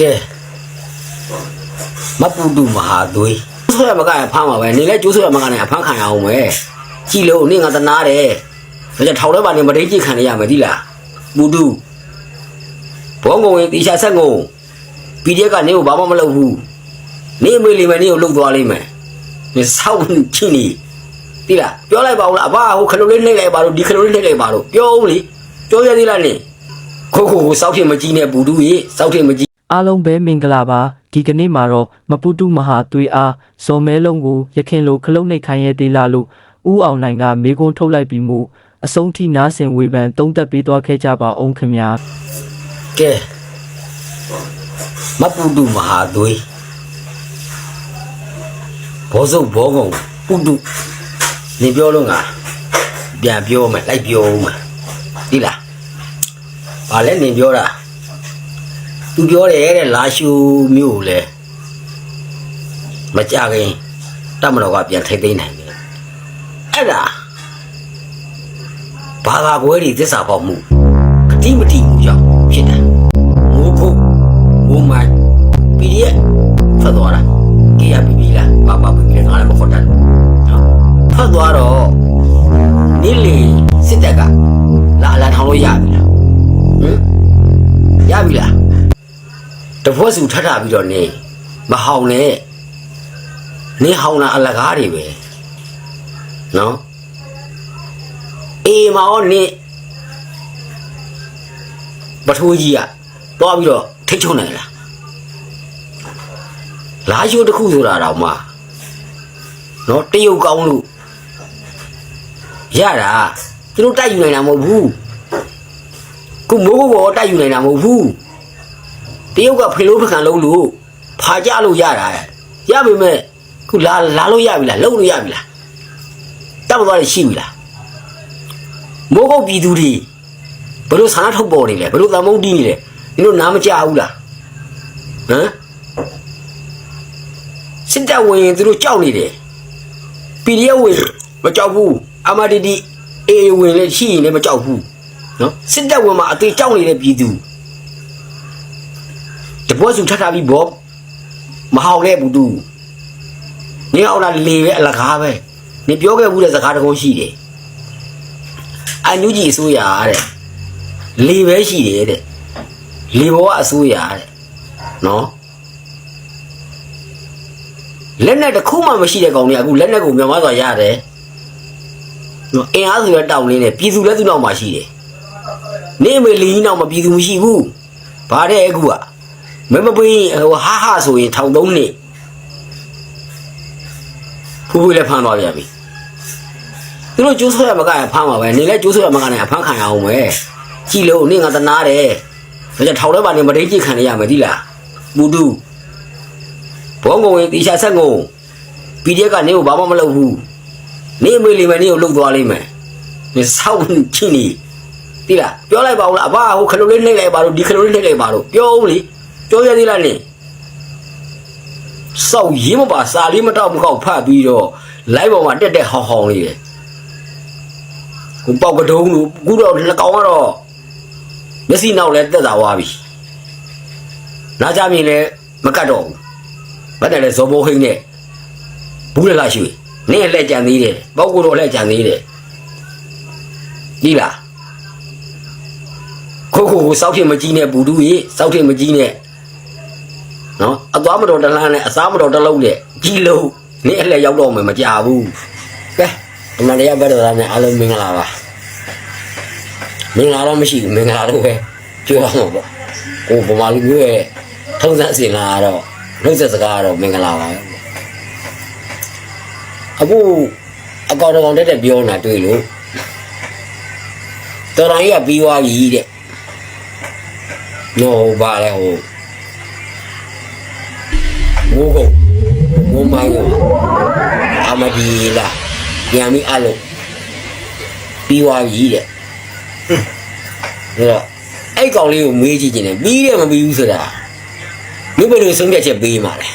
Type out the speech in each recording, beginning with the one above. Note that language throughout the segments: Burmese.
ကဲမပူတူမဟာသွေးဆိုရမကဖမ်းပါပဲနေလဲကျိုးဆိုရမကနဲ့အဖမ်းခံရအောင်ပဲကြည်လို့နေငါတနာတယ်ဒါကြောင့်ထောင်ထဲမှာနေမတိတ်ကြည့်ခံရမယ်ဒီလားပူတူဘောငုံရင်တီရှာဆက်ငုံပီဒီကနေကိုဘာမှမလုပ်ဘူးနေအမေလီမယ်နေကိုလှုပ်သွားလိမ့်မယ်နေဆောက်ချင်းနေဒီလားပြောလိုက်ပါဦးလားအဘဟိုခလုတ်လေးနှိမ့်လိုက်ပါလို့ဒီခလုတ်လေးနှိမ့်လိုက်ပါလို့ပြောဦးလေပြောရသေးလားနေခိုးခိုးကိုစောက်ထင်မကြီးနဲ့ပူတူရေစောက်ထင်မကြီး အားလုံးပဲမင်္ဂလာပါဒီကနေ့မှာတော့မပုတုမဟာသွေးအားဇော်မဲလုံးကိုရခင်လိုခလုတ်နှိတ်ခိုင်းရသေးလားလို့ဦးအောင်နိုင်ကမေကွန်းထုတ်လိုက်ပြီးမှုအဆုံးထိနားဆင်ဝေဖန်တုံးသက်ပေးသွားခဲ့ကြပါအောင်ခင်ဗျာကဲမပူတူမဟာသွေးဘောစုပ်ဘောကုံပူတူနေပြောလို့ငါပြန်ပြောမယ်လိုက်ပြောဦးမယ်ဒီလားဘာလဲနေပြောတာ သူပြောတယ်တဲ့လာရှူမျိုးကိုလဲမကြခင်တတ်မတော်ကပြန်ထိတ်သိမ်းနိုင်တယ်အဲ့ဒါဘာသာပွဲတွေသစ္စာပေါက်မှုကတိမတိမှုကြောင့်ဖြစ်တယ်မိုးခုတ်မိုးမိုင်း PDF ထွက်သွားတာကေရပီပီလားဘာဘာပီပီလားငါလည်းမခေါ်တတ်ဘူးနော်ထွက်သွားတော့နိလီစစ်တပ်ကလာလာထောင်လို့ရပြီလားဟမ်ရပြီလား တဖွဲ့စုထထပြီးတော့နေမဟောင်နဲ့နေဟောင်တာအလကားတွေပဲနော်အေးမောင်နေပထိုးကြီးကတွားပြီးတော့ထိတ်ချုံနိုင်လားလာရှိုးတစ်ခုဆိုတာတော့မှနော်တရုတ်ကောင်းလို့ရတာသူတို့တိုက်ယူနိုင်တာမဟုတ်ဘူးခုမိုးကုတ်ဘောတိုက်ယူနိုင်တာမဟုတ်ဘူး တရုတ်ကဖေလို့ဖခံလုံးလို့ဖာကြလို့ရတာရပါမယ်ခုလာလာလို့ရပြီလားလုံလို့ရပြီလားတပ်မသွားရရှိပြီလားမိုးကုတ်ပြည်သူတွေဘယ်လိုဆန္ဒထုတ်ပေါ်နေလဲဘယ်လိုသမုတ်တီးနေလဲဒီလိုနားမကြဘူးလားဟမ်စစ်တပ်ဝင်ရင်သူတို့ကြောက်နေတယ် PDF ဝင်မကြောက်ဘူး MRTD AA ဝင်လည်းရှိရင်လည်းမကြောက်ဘူးနော်စစ်တပ်ဝင်မှာအသေးကြောက်နေတဲ့ပြည်သူ တပွဲစုထပ်ထားပြီးဘောမဟောက်လဲဘူးသူနေအောင်လာလေပဲအလကားပဲနေပြောခဲ့ဘူးတဲ့စကားတကုံးရှိတယ်အန်ယူဂျီအစိုးရတဲ့လေပဲရှိတယ်တဲ့လေဘောကအစိုးရတဲ့နော်လက်နဲ့တစ်ခုမှမရှိတဲ့ကောင်တွေကအခုလက်နဲ့ကိုမြန်မာစွာရတယ်နော်အင်အားစုရဲ့တောင်းလင်းနဲ့ပြည်သူလည်းသူ့နောက်မှာရှိတယ်နေမေလီနောက်မှာပြည်သူမရှိဘူးဘာတဲ့အခုက မမပင်းဟိုဟာဟာဆိုရင်ထောင်သုံးနှစ်ဖူးဖူးလည်းဖမ်းသွားပြန်ပြီသူတို့ကျိုးဆွဲရမကဖမ်းပါပဲနေလဲကျိုးဆွဲရမကနဲ့အဖမ်းခံရအောင်ပဲကြည်လို့နေငါတနာတယ်ဒါကြောင့်ထောင်ထဲမှာနေမတိတ်ကြည့်ခံရမယ်ဒီလားမူတူဘောငုံရင်တီရှာဆက်ငုံ PDF ကနေကိုဘာမှမလုပ်ဘူးနေအမေလီမယ်နေကိုလှုပ်သွားလိမ့်မယ်နေဆောက်ချင်းနေဒီလားပြောလိုက်ပါဦးလားအဘဟိုခလုတ်လေးနှိမ့်လိုက်ပါလို့ဒီခလုတ်လေးနှိမ့်လိုက်ပါလို့ပြောဦးလေ ပြောရသေးလားနေစောက်ရေးမပါစာလေးမတော့မကောက်ဖတ်ပြီးတော့ live ပေါ်မှာတက်တက်ဟောင်းဟောင်းလေးတယ်ကိုပေါက်ကတုံးလို့ခုတော့လက်ကောင်ကတော့မျက်စိနောက်လဲတက်သွားပြီနားကြမြင်လဲမကတ်တော့ဘူးဘာတယ်လဲဇော်ဘိုးဟိန်းနဲ့ဘူးလည်းလာရှိနင်းလက်ကြံသေးတယ်ပေါက်ကိုတော့လက်ကြံသေးတယ်ဒီလားခိုးခိုးကိုစောက်ထင်မကြီးနဲ့ဘူးတူရေစောက်ထင်မကြီးနဲ့ နော်အသွားမတော်တလန်းနဲ့အစားမတော်တလုံးနဲ့ကြီးလုံးနင်းအလှရောက်တော့မှမကြဘူးကဲဒီမလေးရဘက်တော်သားနဲ့အားလုံးမင်္ဂလာပါမင်္ဂလာတော့မရှိဘူးမင်္ဂလာတော့ပဲပြောရမှာပေါ့ကိုဗမာလူမျိုးရဲ့ထုံးစံအစဉ်လာတော့နှုတ်ဆက်စကားကတော့မင်္ဂလာပါပဲအခုအကောင်တကောင်တက်တက်ပြောနေတာတွေ့လို့တော်တော်ကြီးကပြီးသွားပြီတဲ့နော်ဘာလဲဟို မိုးကုတ်မိုးမိုင်းကိုအမဒီလာပြန်ပြီးအလုံးပြီးသွားပြီတဲ့ဒါတော့အဲ့ကောင်လေးကိုမေးကြည့်ခြင်းနဲ့ပြီးတယ်မပြီးဘူးဆိုတာမင်းဘယ်လိုဆုံးဖြတ်ချက်ပေးမှာလဲ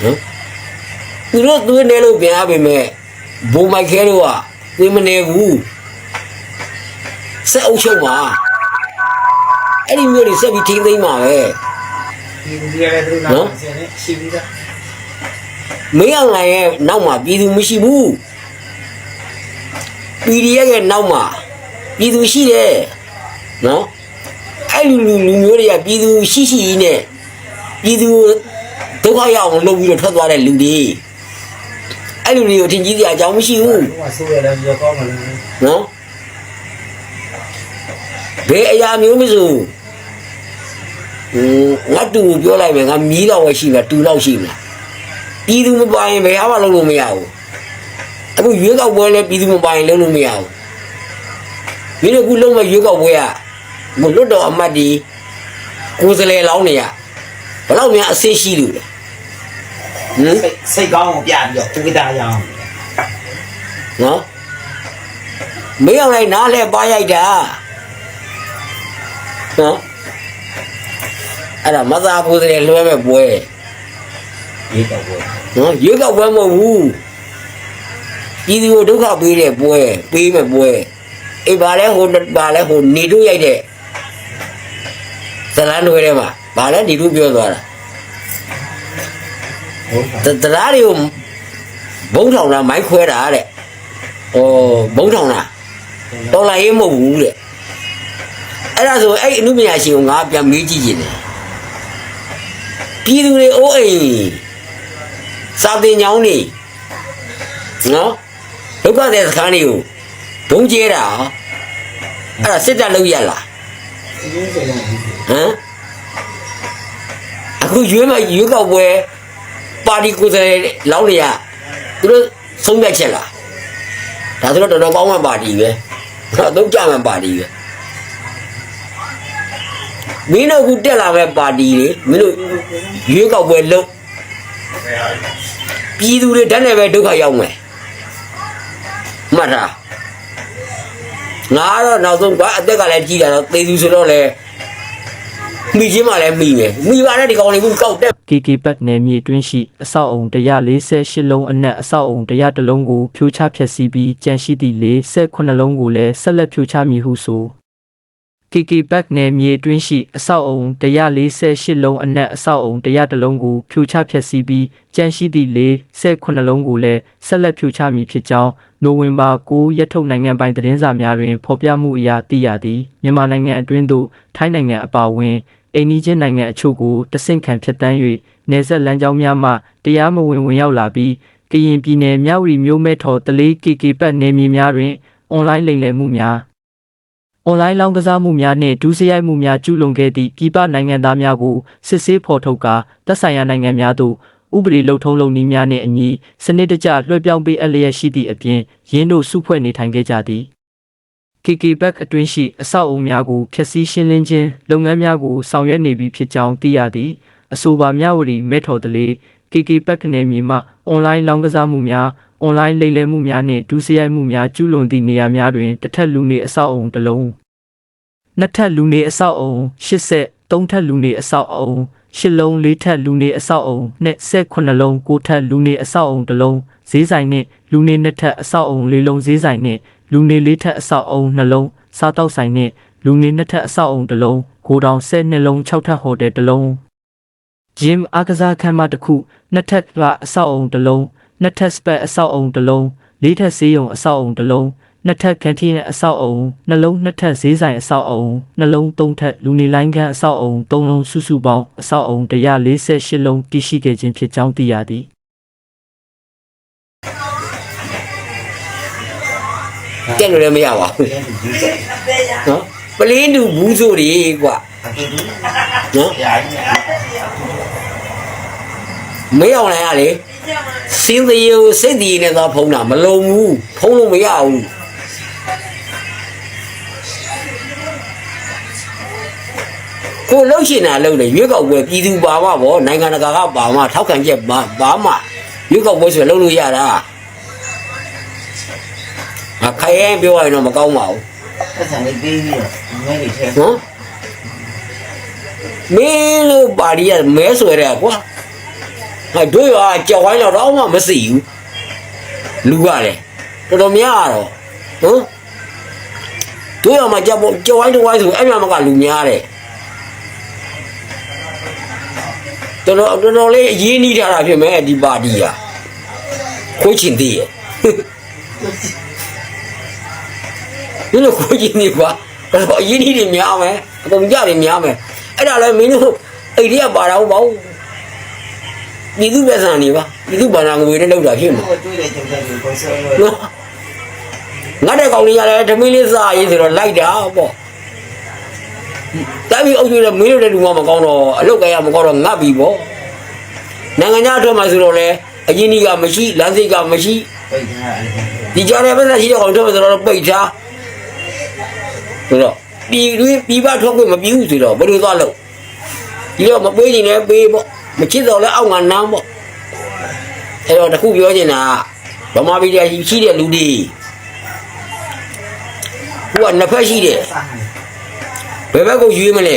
ဟမ်သူတို့သွေးနေလို့ပြန်ရပါမယ်ဘုံမိုက်ခဲတို့ကသွေးမနေဘူးဆက်အုပ်ချုပ်မှာအဲ့ဒီမျိုးတွေဆက်ပြီးထိမ့်သိမ်းမှာပဲ ဒီလူတွေကလည်းသူတို့နားဆင်နေရှိပြီးသားမင်းအောင်လိုင်ရဲ့နောက်မှာပြည်သူမရှိဘူး PDF ရဲ့နောက်မှာပြည်သူရှိတယ်နော်အဲ့လူလူလူမျိုးတွေကပြည်သူရှိရှိကြီးနဲ့ပြည်သူဒုက္ခရောက်အောင်လုပ်ပြီးတော့ထွက်သွားတဲ့လူတွေအဲ့လူတွေကိုထင်ကြီးစရာအကြောင်းမရှိဘူးသူကဆိုရတယ်ပြောကောင်းတယ်နော်ဘယ်အရာမျိုးမဆိုဟို ငါတူကိုပြောလိုက်မယ်ငါမီးတော့ပဲရှိမှာတူတော့ရှိမှာပြည်သူမပိုင်ဘယ်ဟာမှလုပ်လို့မရဘူးအခုရွေးကောက်ပွဲလဲပြည်သူမပိုင်လုပ်လို့မရဘူးမင်းတို့အခုလုံးမရွေးကောက်ပွဲကမလွတ်တော်အမတ်ဒီကိုယ်စလဲလောင်းနေရဘယ်တော့မှအဆင်ရှိလို့လဲဟမ်စိတ်စိတ်ကောင်းကိုပြပြီးတော့သူကတာရအောင်နော်မင်းအောင်လိုက်နားလဲပါရိုက်တာနော် အဲ့ဒါမသာဖို့တဲ့လွှဲမဲ့ပွဲရေးတော့ဘောနော်ရွေးကောက်ပွဲမဟုတ်ဘူးပြည်သူကိုဒုက္ခပေးတဲ့ပွဲပေးမဲ့ပွဲအေးဗာလဲဟိုဗာလဲဟိုနေတို့ရိုက်တဲ့ဇလန်တွေထဲမှာဗာလဲနေတို့ပြောသွားတာဟုတ်တတရားတွေကိုဘုံထောင်တာမိုက်ခွဲတာတဲ့ဟိုဘုံထောင်တာတော်လာရေးမဟုတ်ဘူးတဲ့အဲ့ဒါဆိုအဲ့အမှုပညာရှင်ကိုငါပြန်မေးကြည့်ခြင်းတယ် ပြည်သူတွေအိုးအိမ်စာတင်ညောင်းနေနော်ဒုက္ခတဲ့စခန်းတွေကိုဘုံကျဲတာအဲ့ဒါစစ်တပ်လုပ်ရလားဒီလိုဆိုရင်ဟမ်အခုရွေးမရွေးကောက်ပွဲပါတီကိုယ်စားလှယ်လောင်းနေရသူတို့ဆုံးဖြတ်ချက်လားဒါဆိုတော့တော်တော်ကောင်းမှပါတီပဲအသုံးကြမှပါတီပဲ မင်းတို့အခုတက်လာမဲ့ပါတီလေမင်းတို့ရွေးကောက်ပွဲလုပ်ပြည်သူတွေဓာတ်နဲ့ပဲဒုက္ခရောက်မယ်မှတ်ထားငါကတော့နောက်ဆုံးကွာအသက်ကလည်းကြီးလာတော့သေသူဆိုတော့လေမိချင်းမှလည်းမိမယ်မိပါနဲ့ဒီကောင်လေးကကောက်တက် KK ဘက်နယ်မြေတွင်းရှိအဆောက်အုံ148လုံးအနက်အဆောက်အုံ100တလုံးကိုဖြိုချဖျက်ဆီးပြီးကြန့်ရှိသည့်48လုံးကိုလည်းဆက်လက်ဖြိုချမည်ဟုဆို KK ဘက်နယ်မြေတွင်းရှိအဆောက်အုံ148လုံးအနက်အဆောက်အုံ100တလုံးကိုဖြိုချဖျက်ဆီးပြီးကြန့်ရှိသည့်48လုံးကိုလည်းဆက်လက်ဖြိုချမည်ဖြစ်ကြောင်းနိုဝင်ဘာ9ရက်ထုတ်နိုင်ငံပိုင်သတင်းစာများတွင်ဖော်ပြမှုအရသိရသည်မြန်မာနိုင်ငံအတွင်းသို့ထိုင်းနိုင်ငံအပါအဝင်အိန္ဒိချင်းနိုင်ငံအချို့ကိုတဆင့်ခံဖျက်ဆီး၍နေဆက်လမ်းကြောင်းများမှတရားမဝင်ဝင်ရောက်လာပြီးကရင်ပြည်နယ်မြဝတီမြို့မဲထော်တလေး KK ဘက်နယ်မြေများတွင်အွန်လိုင်းလိမ်လည်မှုများ အွန်လိုင်းလောင်းကစားမှုများနှင့်ဒုစရိုက်မှုများကျူးလွန်ခဲ့သည့်ပြည်ပနိုင်ငံသားများကိုစစ်ဆေးဖော်ထုတ်ကာသက်ဆိုင်ရာနိုင်ငံများသို့ဥပဒေလုံထုံးလုံနည်းများနှင့်အညီစနစ်တကျလွှဲပြောင်းပေးအပ်လျက်ရှိသည့်အပြင်ရင်းတို့စုဖွဲ့နေထိုင်ခဲ့ကြသည် KK Back အတွင်းရှိအဆောက်အအုံများကိုဖျက်ဆီးရှင်းလင်းခြင်းလုပ်ငန်းများကိုဆောင်ရွက်နေပြီဖြစ်ကြောင်းသိရသည်အဆိုပါမြဝတီမဲထော်တလေး KK Back နယ်မြေမှအွန်လိုင်းလောင်းကစားမှုများ အွန်လိုင်းလိမ်လည်မှုများနှင့်ဒုစရိုက်မှုများကျူးလွန်သည့်နေရာများတွင်တစ်ထပ်လူနေအဆောက်အအုံတစ်လုံးနှစ်ထပ်လူနေအဆောက်အုံ80သုံးထပ်လူနေအဆောက်အုံရှစ်လုံးလေးထပ်လူနေအဆောက်အုံနဲ့18လုံးကိုထပ်လူနေအဆောက်အုံတစ်လုံးဈေးဆိုင်နဲ့လူနေနှစ်ထပ်အဆောက်အုံလေးလုံးဈေးဆိုင်နဲ့လူနေလေးထပ်အဆောက်အုံနှလုံးစားတောက်ဆိုင်နဲ့လူနေနှစ်ထပ်အဆောက်အုံတစ်လုံးဂိုတောင်12လုံး6ထပ်ဟိုတယ်တစ်လုံးဂျင်အားကစားခန်းမတစ်ခုနှစ်ထပ်ကအဆောက်အုံတစ်လုံး နှစ်ထပ်စပက်အဆောက်အုံတစ်လုံးလေးထပ်ဆေးရုံအဆောက်အုံတစ်လုံးနှစ်ထပ်ကန်ထင်းရဲ့အဆောက်အုံနှလုံးနှစ်ထပ်ဈေးဆိုင်အဆောက်အုံနှလုံးသုံးထပ်လူနေလိုင်းခန်းအဆောက်အုံသုံးလုံးစုစုပေါင်းအဆောက်အုံ148လုံးတည်ရှိခဲ့ခြင်းဖြစ်ကြောင်းသိရသည်တက်လို့လည်းမရပါဘူးတဲ့လူကြီးနော်ပလင်းတူဘူးဆိုတွေကွာနော်ရာကြီးမရောက်နိုင်ရလေ စင်းသေးကိုစိတ်တည်နေတော့ဖုံးတာမလုံဘူးဖုံးလို့မရဘူးကိုလှုပ်ရှင်တာလှုပ်တယ်ရွေးကောက်ပွဲပြည်သူပါမဗောနိုင်ငံတကာကပါမထောက်ခံချက်ပါပါမရွေးကောက်ပွဲဆိုလှုပ်လို့ရတာငါခိုင်ရင်ပြောရရင်တော့မကောင်းပါဘူးသက်ဆိုင်လေးပေးပြီးတော့မဲတွေထဲနော်မင်းလို့ပါရီကမဲဆွဲတယ်ကွာ ငါတို့ရောကြောက်ဝိုင်းတော့တော့မှမသိဘူးလူကလည်းတော်တော်များတော့ဟမ်တို့ရောမှကြောက်ဖို့ကြောက်ဝိုင်းတော့ဝိုင်းဆိုအဲ့မြမကလူများတယ်တော်တော်တော်တော်လေးအရေးနီးထားတာဖြစ်မယ်ဒီပါတီကခိုးချင်သေးရဲ့ဒီလိုခိုးချင်နေကွာတော်တော်အရေးနီးတွေများမယ်အပုံကြတွေများမယ်အဲ့ဒါလည်းမင်းတို့အိတ်တွေကပါတော့ ပေါ့ဒီသူပဲဆန်နေပါဒီသူဘာနာငွေနဲ့လောက်တာဖြစ်မှာဟိုတွေ့တဲ့ကြောင့်လည်းကိုဆွဲလို့နော်ငါတဲ့ကောင်လေးရတယ်ဓမင်းလေးစားရေးဆိုတော့လိုက်တာပေါ့တာပြီးအုပ်ကြီးလည်းမင်းတို့တဲ့လူမှမကောင်းတော့အလုတ်ကရမကောင်းတော့ငတ်ပြီပေါ့နိုင်ငံခြားအတွက်မှဆိုတော့လေအရင်ကြီးကမရှိလမ်းစိတ်ကမရှိပိတ်ထားတယ်ဒီကြားထဲပဲရှိတဲ့ကောင်တော့ဆိုတော့ပိတ်ထားဆိုတော့ပြည်တွင်းပြည်ပထွက်ခွင့်မပြဘူးဆိုတော့ဘယ်လိုသွားလို့ဒီတော့မပေးရင်လည်းပေးပေါ့ မချစ်တော့လည်းအောက်ငါနမ်းပေါ့အဲ့တော့တခုပြောချင်တာကဗမာပြည်ကြီးရှိတဲ့လူတွေဟိုကနှစ်ဖက်ရှိတယ်စားတယ်ဘယ်ဘက်ကိုရွေးမလဲ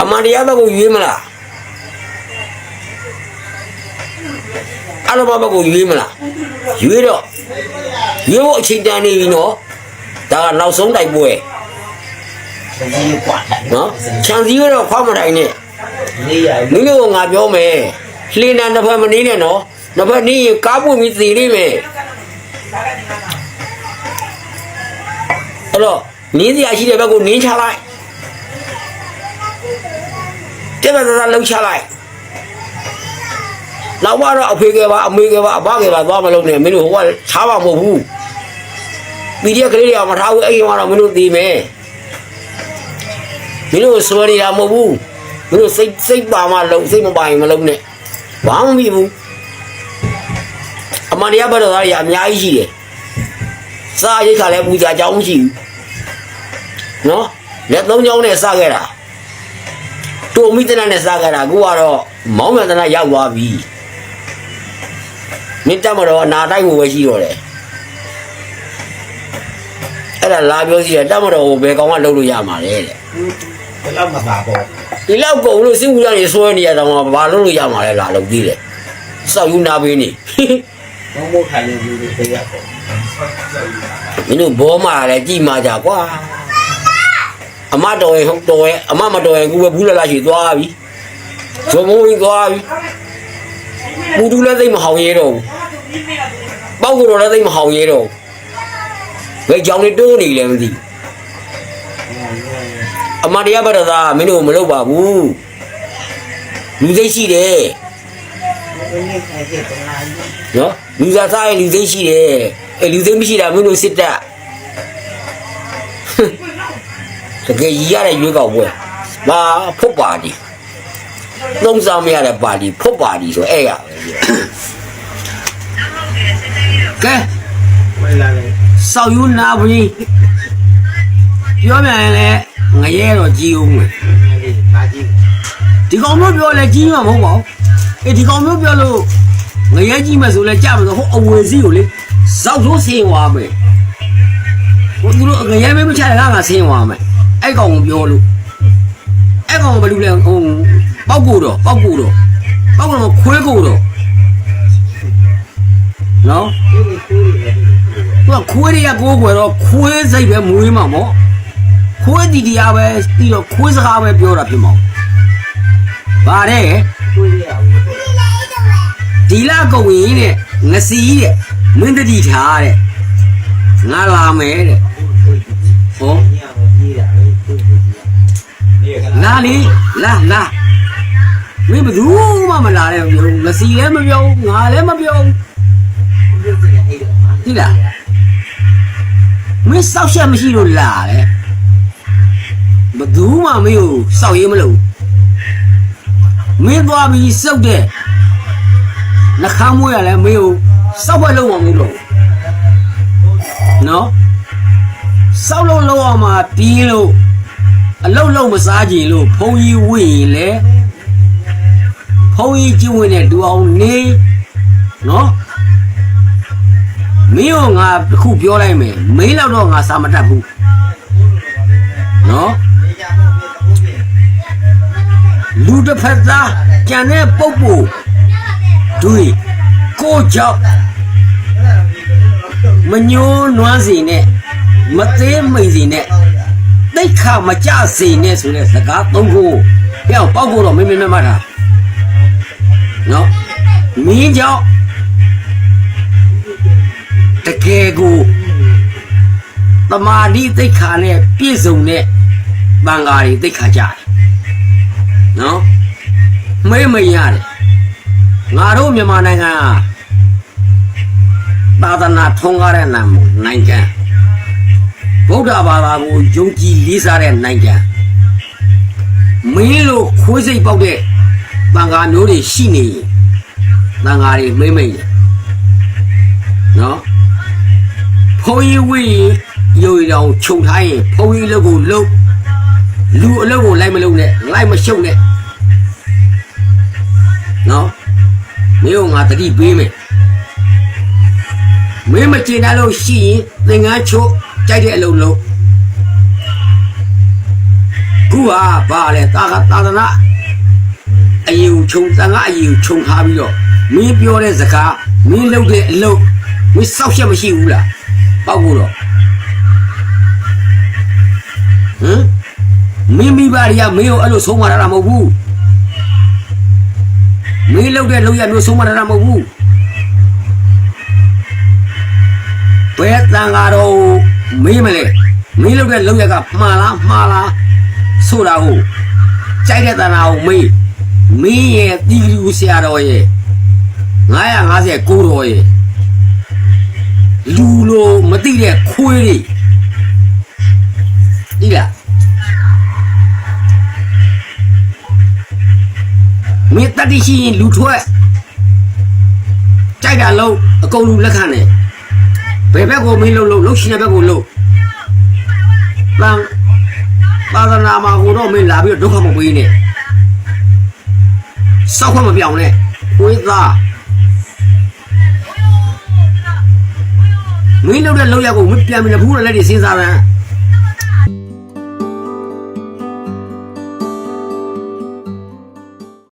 အမှန်တရားဘက်ကိုရွေးမလားအလုံးဘက်ကိုရွေးမလားရွေးတော့ရွေးဖို့အချိန်တန်နေပြီနော်ဒါကနောက်ဆုံးတိုက်ပွဲဒီကြီးကွာတယ်နော်ခြံစည်းကတော့ခွားမတိုင်နဲ့ လေးရမိမိကိုငါပြောမယ်လှင်းတန်တစ်ဖက်မနေနဲ့နော်တစ်ဖက်နေရင်ကားပွင့်ပြီးသေလိမ့်မယ်အဲ့တော့နင်းစရာရှိတဲ့ဘက်ကိုနင်းချလိုက်တဲ့ဘက်သာလှုပ်ချလိုက်နောက်တော့အဖေကပါအမေကပါအဘကပါသွားမလို့နဲ့မင်းတို့ဟိုကချားပါမဟုတ်ဘူးပီဒီအက်ကလေးတွေကမထားဘူးအဲ့ဒီမှာတော့မင်းတို့သိမယ်မင်းတို့စွဲနေတာမဟုတ်ဘူး မင်းတို့စိတ်စိတ်ပါမှလုံးစိတ်မပါရင်မလုံးနဲ့ဘာမှမဖြစ်ဘူးအမှန်တရားဘက်တော်သားတွေအများကြီးရှိတယ်စားရိတ်ခါလည်းပူဇာကြောင်းမရှိဘူးနော်လက်သုံးချောင်းနဲ့စားခဲ့တာတူမိတနာနဲ့စားခဲ့တာအခုကတော့မောင်းမြတနာရောက်သွားပြီမင်းတက်မတော်နာတိုက်ကိုပဲရှိတော့တယ်အဲ့ဒါလာပြောစီတယ်တက်မတော်ကိုဘယ်ကောင်ကလုပ်လို့ရမှာလဲတဲ့ ဘယ်တော့မှပါပေါ့ဒီလောက်ကုန်လို့စိတ်ကူရနေဆွဲနေရတော့မှဘာလို့လို့ရမှာလဲလာလို့ပြီးတယ်စောက်ယူနာပေးနေဘုံဘုံခိုင်နေပြီတရားပေါ့မင်းတို့ဘောမာလည်းကြည်မာကြကွာအမတော်ရင်ဟုတ်တော်ရဲ့အမမတော်ရင်ကူပဲဘူးလာလာရှိသွားပြီဇုံမဝင်သွားပြီပူတူလည်းသိမဟောင်ရဲတော့ဘူးပေါက်ကတော့လည်းသိမဟောင်ရဲတော့ဘယ်ကြောင်နေတိုးနေလဲမသိဘူး အမတရားဘက်တော်သားမင်းတို့မလုပ်ပါဘူးလူသိရှိတယ်ဘယ်နည်းခိုင်တဲ့တနာကြီးနော်လူစားစားရင်လူသိမ်းရှိတယ်အဲလူသိမ်းမရှိတာမင်းတို့စစ်တပ်တကယ်ကြီးရတဲ့ရွေးကောက်ပွဲမာဖုတ်ပါတီသုံးစားမရတဲ့ပါတီဖုတ်ပါတီဆိုအဲ့ရပဲကဲဝယ်လာတယ်စောက်ယူနာပြီပြောပြန်ရင်လည်း ငရဲတော့ကြီးအောင်မယ်လေးပါကြည့်ဒီကောင်မျိုးပြောလဲကြီးမှာမဟုတ်ပါဘူးအေးဒီကောင်မျိုးပြောလို့ငရဲကြီးမယ်ဆိုလဲကြမှာဆိုဟိုအဝယ်စီကိုလေဇောက်ဆိုးဆင်းသွားမယ်ဟိုသူတို့ငရဲမဲမချရတာကဆင်းသွားမယ်အဲ့ကောင်ကိုပြောလို့အဲ့ကောင်ကဘယ်လိုလဲဟိုပောက်ကိုတော့ပောက်ကိုတော့ပောက်ကိုတော့ခွဲကိုတော့နော်ဒီလိုကိုယ်လေးသူကခွေးတွေကကိုးကွယ်တော့ခွေးစိတ်ပဲမွေးမှာမော့ ခွေးတီတီအားပဲပြီးတော့ခွေးစကားပဲပြောတာဖြစ်မှာဗါတဲ့ကိုယ်လေးအောင်ဒီလာကုန်ရင်တဲ့ငစီတဲ့မင်းတတိထားတဲ့ငါလာမယ်တဲ့ဟောညမပြေးတာလေကိုယ်လေးလာလေလာလာမင်းဘယ်သူမှမလာတဲ့ပြောငစီလည်းမပြောငါလည်းမပြောဒီလားမင်းစောက်ချက်မရှိလို့လာတဲ့ဘယ် သူမှမင်းကိုစောက်ရေးမလို့မင်းသွားပြီးစောက်တဲ့နှခမ်းမွေးရလဲမင်းကိုစောက်ဘက်လုံးမမှုလို့နော်စောက်လုံးလုံးအောင်မှာတီးလို့အလုတ်လုံးမစားကြင်လို့ဖုံကြီးဝင့်ရင်လေဖုံကြီးကျင့်ဝင်တဲ့ဒူအောင်နေနော်မင်းရောငါတစ်ခုပြောလိုက်မယ်မင်းတော့တော့ငါစာမတတ်ဘူးနော် လူတစ်ဖက်သားကြံတဲ့ပုပ်ပို့တွေ့ကိုကြောင့်မညိုးနွားစီနဲ့မသေးမိန်စီနဲ့တိတ်ခါမကြစေနဲ့ဆိုတဲ့စကားသုံးခုပြောပေါက်ကိုတော့မင်းမင်းမမတာနော်မင်းကြောင့်တကယ်ကိုတမာတိသိက္ခာနဲ့ပြည့်စုံတဲ့ဘင်္ဂါရီသိက္ခာကြတယ် နော်မေးမရတယ်ငါတို့မြန်မာနိုင်ငံကသာသနာထုံးကားတဲ့နာမနိုင်ငံဗုဒ္ဓဘာသာကိုယုံကြည်လေးစားတဲ့နိုင်ငံမင်းလို့ခွေးစိတ်ပေါက်တဲ့ဘင်္ဂါမျိုးတွေရှိနေရင်ဘင်္ဂါတွေမေးမိတ်တယ်နော်ဘုန်းကြီးဝိရိုးရောင်ခြုံထားရင်ဘုန်းကြီးလုပ်ကိုလုပ် လူအလုပ်ကိုလိုက်မလုပ်နဲ့လိုက်မရှုပ်နဲ့နော်မင်းတို့ငါတတိပေးမယ်မင်းမကျင်တဲ့လို့ရှိရင်သင်္ကန်းချို့ကြိုက်တဲ့အလုပ်လုပ်ခုဟာဘာလဲတာကသာသနာအယူခြုံတန်ကအယူခြုံထားပြီးတော့မင်းပြောတဲ့စကားမင်းလုပ်တဲ့အလုပ်မင်းစောက်ချက်မရှိဘူးလားပောက်ဖို့တော့ဟမ် မင်းမိဘတွေကမင်းကိုအဲ့လိုဆုံးမရတာမဟုတ်ဘူးမင်းလုပ်တဲ့လုပ်ရမျိုးဆုံးမရတာမဟုတ်ဘူးဘယ်တန်ကတော့မင်းမလဲမင်းလုပ်တဲ့လုပ်ရကမှားလားမှားလားဆိုတာကိုကြိုက်တဲ့တန်တာကိုမေးမင်းရဲ့တီလူဆရာတော်ရဲ့950ကိုတော်ရဲ့လူလိုမသိတဲ့ခွေးတွေဒီလား မင်းတတိရှိရင်လူထွက်ကြိုက်တာလုံးအကုန်လူလက်ခံတယ်ဘယ်ဘက်ကိုမင်းလုံးလုံးလုံးရှိတဲ့ဘက်ကိုလုံးတန်သာသနာမှာကိုတော့မင်းလာပြီးတော့ဒုက္ခမပေးနဲ့စောက်ခွင့်မပြောင်းနဲ့ကိုယ်သားမင်းလုပ်တဲ့လောက်ရကိုမပြန်မနေဘူးလက်တွေစဉ်းစားတယ်